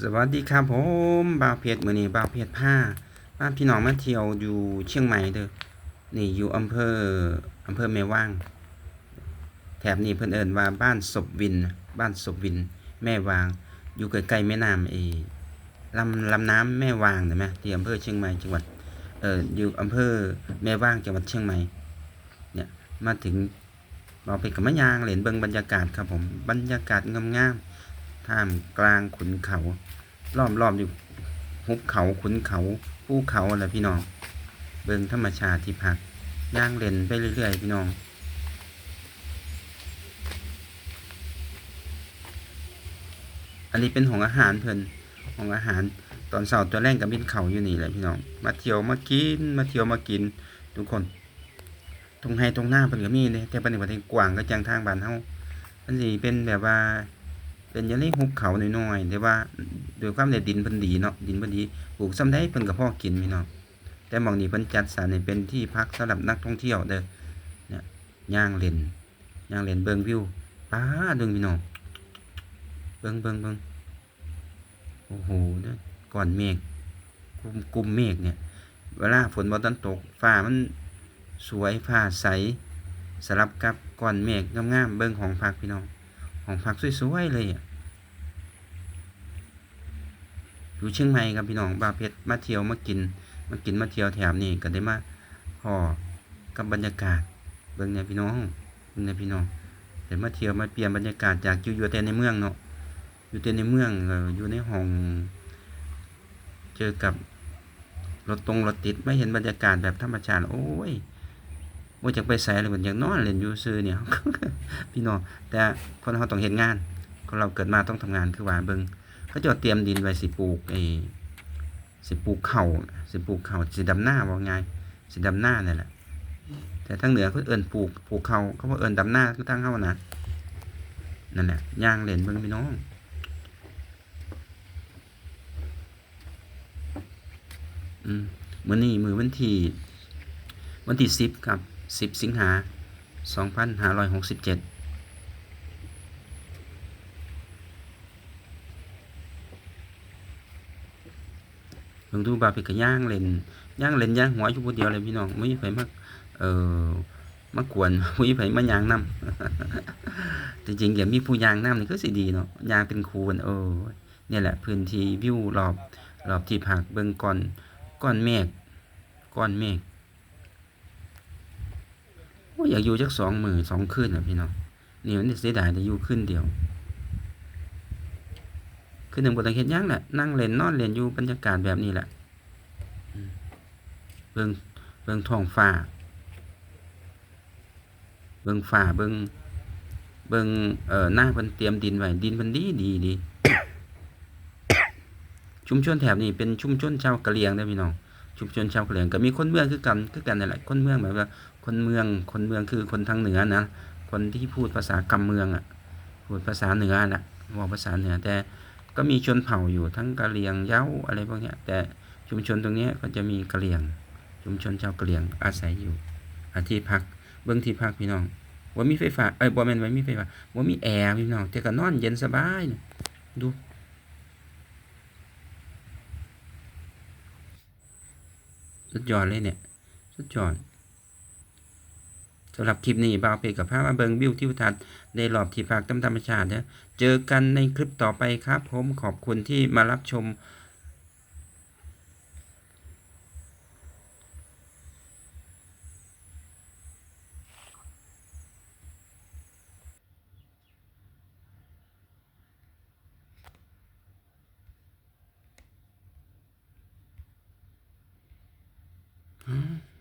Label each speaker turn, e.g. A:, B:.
A: สวัสดีครับผมบาวเพชรมือนี้บาวเพชรผ้าบ้านพี่น้องมาเที่ยวอยู่เชียงใหม่เด้อนี่อยู่อำเภออำเภอแม่ว่าง แถบนี้เพิ่นเอิ้นว่าบ้านศพวิน บ้านศพวิน แม่วาง อยู่ใกล้ๆแม่น้ำเอลำลำน้ำแม่วางเห็นไหมที่อำเภอเชียงใหม่จังหวัดเอออยู่อำเภอแม่ว่างจังหวัดเชียงใหม่เนี่ยมาถึงบ่าวเพชรก็มายางเล่นเบิงบรรยากาศครับผมบรรยากาศงามๆ ท่ามกลางขุนเขาล้อมรอบอยู่หุบเขาขุนเขาภูเขาอะไรพี่น้อง เบิงธรรมชาติที่พักย่างเล่นไปเรื่อยๆพี่น้องอันนี้เป็นของอาหารเพิ่นของอาหารตอนเสาร์ตัวแรกกับบินเขาอยู่นี่แหละพี่น้อง มาเที่ยวมากิน มาเที่ยวมากิน ทุกคน ตรงไฮตรงหน้าเพิ่นก็มีเลยแต่เพิ่นนี่บ่ได้กว้างก็จังทางบ้านเฮามันสิเป็นแบบว่า เป็นอยังไงหุบเขาหน้อยๆแต่ว่าด้วยความที่ดินพิ่นดีเนาะดินพิ่นดีปลูกซ้ำได้เพิ่นก็พอกินพี่น้องแต่หม่องนี้เพิ่นจัดสรรเป็นที่พักสำหรับนักท่องเที่ยวเด้อเนี่ยย่างเล่นย่างเล่นเบิงวิวป้าดึงพี่น้องเบิงเบิงเบิงโอ้โหเด้อก้อนเมฆกลุ่มกลุ่มเมฆเนี่ยเวลาฝนบ่ทันตกฟ้ามันสวยฟ้าใสสลับกับก้อนเมฆงามๆเบิงของพักพี่น้องของพักสวยๆเลยอะ อยู่เชียงใหม่ครับพี่น้องบาเพชรมาเที่ยวมากิน มากินมาเที่ยวแถบนี้ก็ได้มาพอกับบรรยากาศเบิ่งเนี่ยพี่น้องเบิ่งเนี่ยพี่น้องเดี๋ยวมาเที่ยวมาเปลี่ยนบรรยากาศจากอยู่อยู่แต่ในเมืองเนาะอยู่แต่ในเมืองเอออยู่ในห้อง เจอกับรถตรงรถติดไม่เห็นบรรยากาศแบบธรรมชาติโอ้ยว่าจะไปใส่เลยเหมือนอย่างนอนเล่นอยู่ซื่อเนี่ยพี่น้องแต่คนเราต้องเห็นงานคนเราเกิดมาต้องทำงานคือว่าเบิง เขาจะเตรียมดินไว้สิปลูกไอ้สิปลูกเข่าสิปลูกเข่าสิดำหน้าว่าไงสิดำหน้านี่แหละ แต่ทั้งเหนือเขาเอิ้นปลูกปลูกเขาเขาบอกเอิ้นดำหน้าคือทั้งเข้านะนั่นแหละย่างเล่นเบิ่งพี่น้องอืมมื้อนี้มือวันที่วันที่สิบครับสิบสิงหาสองพันห้าร้อยหกสิบเจ็ด บิ่งดูบาไปกะย่างเล่นย่างเล่นย่างหัวอยู่ผู้เดียวเลยพี่น้องไม่มีไผมาเอ่อมากวนไม่มีไผมายางนํจริงๆอย่ามีผู้ยางนํนี่ก็สิดีเนาะยางเป็นคูนเออเนี่ยแหละพื้นที่วิวรอบรอบที่พักเบิ่งก่อนก้อนเมฆก้อนเมฆโอ้ยอยากอยู่จักสองมือสองคืนอะพี่น้องนี่มันเสียดายแต่อยู่คืนเดียว คืนหนึ่งบทเฮ็ดหยังแหละนั่งเล่นนอนเล่นอยู่บรรยากาศแบบนี้แหละเบิ่งเบิ่งท้องฟ้า เบิ่งฟ้าเบิ่งเบิ่งเอ่อหน้าเพิ่นเตรียมดินไว้ดินเพิ่นดีดีดีชุมชนแถบนี้เป็นชุมชนชาวกะเหรี่ยงเด้พี่น้องชุมชนชาวกะเหรี่ยงก็มีคนเมืองคือกันคือกันนั่นแหละคนเมืองหมายว่า คนเมืองคนเมืองคือคนทางเหนือนะคนที่พูดภาษากำเมืองอะพูดภาษาเหนือน่ะบอกภาษาเหนือแต่ ก็มีชนเผ่าอยู่ทั้งกะเหรี่ยงเย้าอะไรพวกนี้แต่ชุมชนตรงนี้ก็จะมีกะเหรี่ยง ชุมชนชาวกะเหรี่ยงอาศัยอยู่อาที่พักเบื้องที่พักพี่น้องว่ามีไฟฟ้าเอ้ยบ่แม่นว่ามีไฟฟ้าว่ามีแอร์พี่น้องแต่ก็นอนเย็นสบายเนี่ยดูสุดยอดเลยเนี่ยสุดยอด สำหรับคลิปนี้บ่าวเพกับพามาเบิงวิวทิวทัศน์ในรอบที่พักตามธรรมชาตินี่ยเจอกันในคลิปต่อไปครับผมขอบคุณที่มารับชมอืม